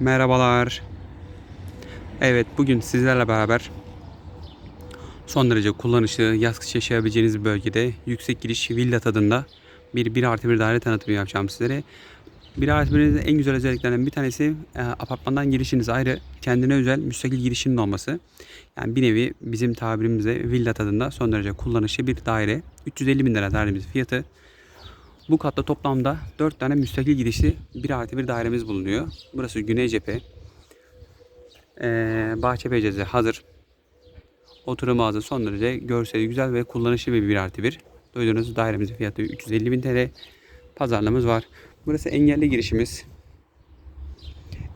Merhabalar. Evet bugün sizlerle beraber son derece kullanışlı, yaz kış yaşayabileceğiniz bir bölgede yüksek giriş villa tadında bir 1 artı 1 daire tanıtımı yapacağım sizlere. 1 artı 1'in en güzel özelliklerinden bir tanesi e, apartmandan girişiniz ayrı kendine özel müstakil girişinin olması. Yani bir nevi bizim tabirimizde villa tadında son derece kullanışlı bir daire. 350 bin lira dairemiz fiyatı. Bu katta toplamda 4 tane müstakil girişli 1 artı 1 dairemiz bulunuyor. Burası güney cephe. Ee, bahçe penceresi hazır. Oturum ağzı son derece görseli güzel ve kullanışlı bir 1 artı 1. Duyduğunuz dairemizin fiyatı 350 bin TL. Pazarlığımız var. Burası engelli girişimiz.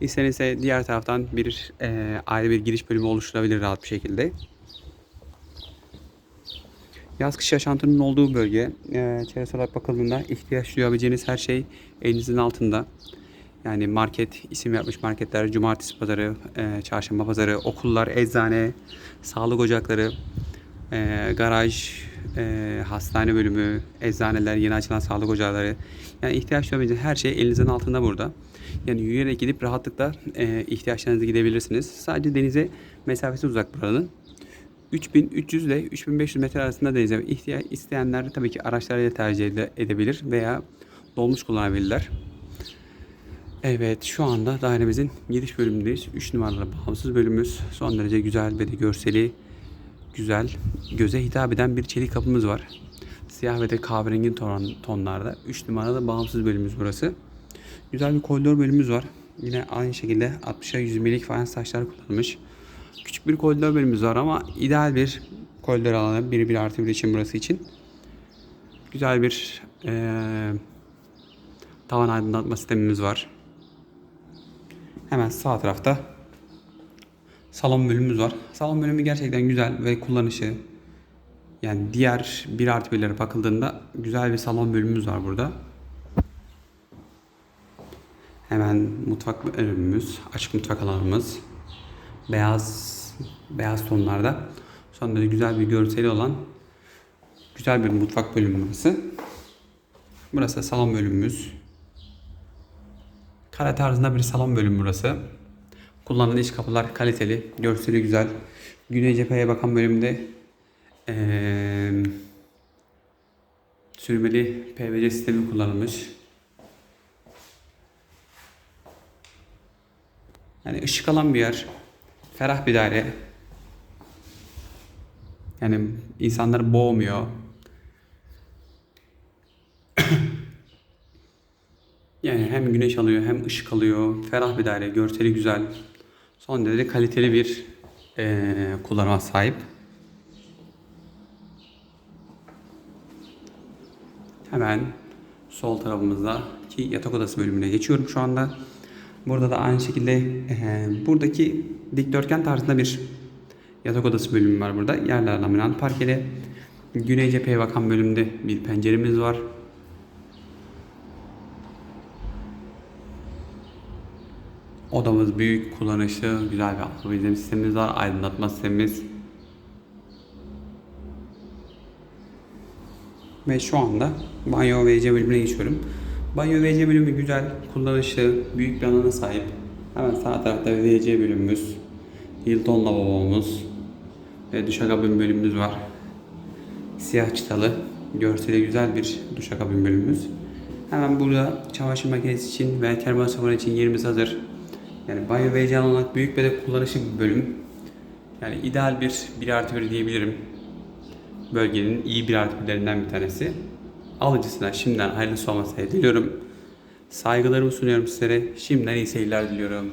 İstenirse diğer taraftan bir e, ayrı bir giriş bölümü oluşturabilir rahat bir şekilde. Yaz kış yaşantının olduğu bölge. E, çevresel olarak bakıldığında ihtiyaç duyabileceğiniz her şey elinizin altında. Yani market, isim yapmış marketler, cumartesi pazarı, e, çarşamba pazarı, okullar, eczane, sağlık ocakları, e, garaj, e, hastane bölümü, eczaneler, yeni açılan sağlık ocakları. Yani ihtiyaç duyabileceğiniz her şey elinizin altında burada. Yani yürüyerek gidip rahatlıkla e, ihtiyaçlarınızı gidebilirsiniz. Sadece denize mesafesi uzak buranın. 3300 ile 3500 metre arasında denize ihtiyaç isteyenler tabii ki araçlarıyla tercih ede- edebilir veya dolmuş kullanabilirler. Evet şu anda dairemizin giriş bölümündeyiz. 3 numaralı bağımsız bölümümüz. Son derece güzel ve de görseli güzel, göze hitap eden bir çelik kapımız var. Siyah ve de kahverengi ton, tonlarda. 3 numaralı bağımsız bölümümüz burası. Güzel bir koridor bölümümüz var. Yine aynı şekilde 60'a 120'lik fayans taşlar kullanılmış. Küçük bir koridor bölümümüz var ama ideal bir koridor alanı. 1 1 artı 1 için burası için. Güzel bir eee tavan aydınlatma sistemimiz var. Hemen sağ tarafta salon bölümümüz var. Salon bölümü gerçekten güzel ve kullanışı. Yani diğer 1 artı 1'lere bakıldığında güzel bir salon bölümümüz var burada. Hemen mutfak bölümümüz, açık mutfak alanımız. Beyaz beyaz tonlarda. Sonra da güzel bir görseli olan güzel bir mutfak bölümü burası. Burası da salon bölümümüz. Kare tarzında bir salon bölümü burası. Kullanılan iç kapılar kaliteli, görseli güzel. Güney cepheye bakan bölümde eee sürmeli PVC sistemi kullanılmış. Yani ışık alan bir yer. Ferah bir daire. Yani insanları boğmuyor. Yani hem güneş alıyor hem ışık alıyor. Ferah bir daire, görseli güzel. Son derece kaliteli bir eee kullanıma sahip. Hemen sol tarafımızdaki yatak odası bölümüne geçiyorum şu anda. Burada da aynı şekilde eee, buradaki dikdörtgen tarzında bir yatak odası bölümü var burada. Yerler laminat parkeli. Güney cepheye bakan bölümde bir penceremiz var. Odamız büyük, kullanışlı, güzel bir alfabe sistemimiz var. Aydınlatma sistemimiz. Ve şu anda banyo ve WC bölümüne geçiyorum. Banyo WC bölümü güzel, kullanışlı, büyük bir alana sahip. Hemen sağ tarafta WC bölümümüz, Hilton lavabomuz ve duşakabin bölümümüz var. Siyah çıtalı, görseli güzel bir duşakabin bölümümüz. Hemen burada çamaşır makinesi için ve termal sabun için yerimiz hazır. Yani banyo ve WC olarak büyük ve de kullanışlı bir bölüm. Yani ideal bir 1 artı 1 diyebilirim bölgenin iyi bir artı birlerinden bir tanesi. Alıcısına şimdiden hayırlısı olmasını diliyorum. Saygılarımı sunuyorum sizlere. Şimdiden iyi seyirler diliyorum.